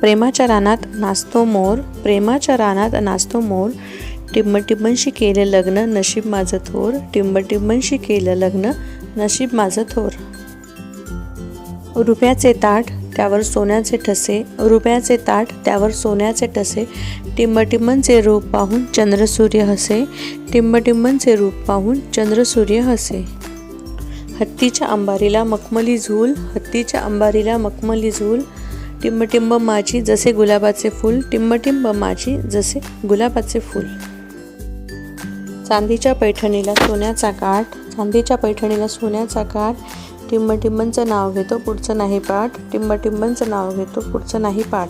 प्रेमाच्या रानात नाचतो मोर प्रेमाच्या रानात नाचतो मोर. टिंबटिंबनशी केलं लग्न नशीब माझं थोर. टिंबटिंबनशी केलं लग्न नशीब माझं थोर. रुपयाचे ताट त्यावर सोन्याचे ठसे. रुपयाचे ताट त्यावर सोन्याचे ठसे. टिंबटिंबनचे रूप पाहून चंद्रसूर्य हसे. टिंबटिंबनचे रूप पाहून चंद्रसूर्य हसे. हत्तीच्या अंबारीला मखमली झूल. हत्तीच्या अंबारीला मखमली झूल. टिंबटिंब माझी जसे गुलाबाचे फूल टिंबटिंब माझी जसे गुलाबाचे फूल. चांदीच्या पैठणीला सोन्याचा काठ चांदीच्या पैठणीला सोन्याचा काठ. टिंबटिंबांचं नाव घेतो पुढचं नाही पाठ. टिंबटिंबांचं नाव घेतो पुढचं नाही पाठ.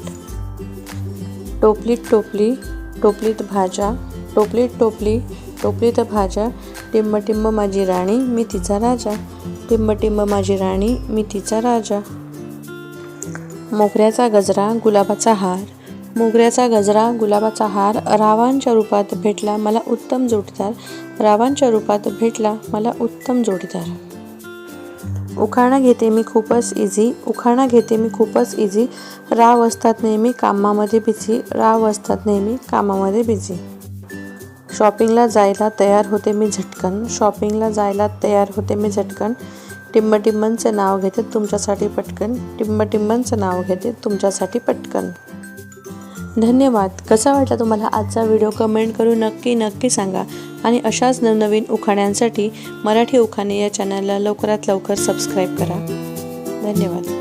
टोपलीत टोपली टोपलीत भाज्या टोपलीत टोपली टोपलीत भाज्या. टिंबटिंब माझी राणी मी तिचा राजा. टिंबटिंब माझी राणी मी तिचा राजा. मोगऱ्याचा गजरा गुलाबाचा हार. मोगऱ्याचा गजरा गुलाबाचा हार रावांच्या रूपात भेटला मला उत्तम जोडीदार. रावांच्या रूपात भेटला मला उत्तम जोडीदार. उखाणा घेते मी खूपच इझी उखाणा घेते मी खूपच इझी राव असतात नेहमी कामामध्ये बिझी राव असतात नेहमी कामामध्ये बिझी शॉपिंगला जायला तयार होते मी झटकन. शॉपिंगला जायला तयार होते मी झटकन. टिंबटिंबनचं नाव घेते तुमच्यासाठी पटकन. टिंबटिंबनचं नाव घेते तुमच्यासाठी पटकन. धन्यवाद. कसा वाटला तुम्हाला आजचा व्हिडिओ? कमेंट करून नक्की नक्की सांगा. आणि अशाच नवनवीन उखाण्यांसाठी मराठी उखाणे या चॅनलला लवकरात लवकर सबस्क्राईब करा. धन्यवाद.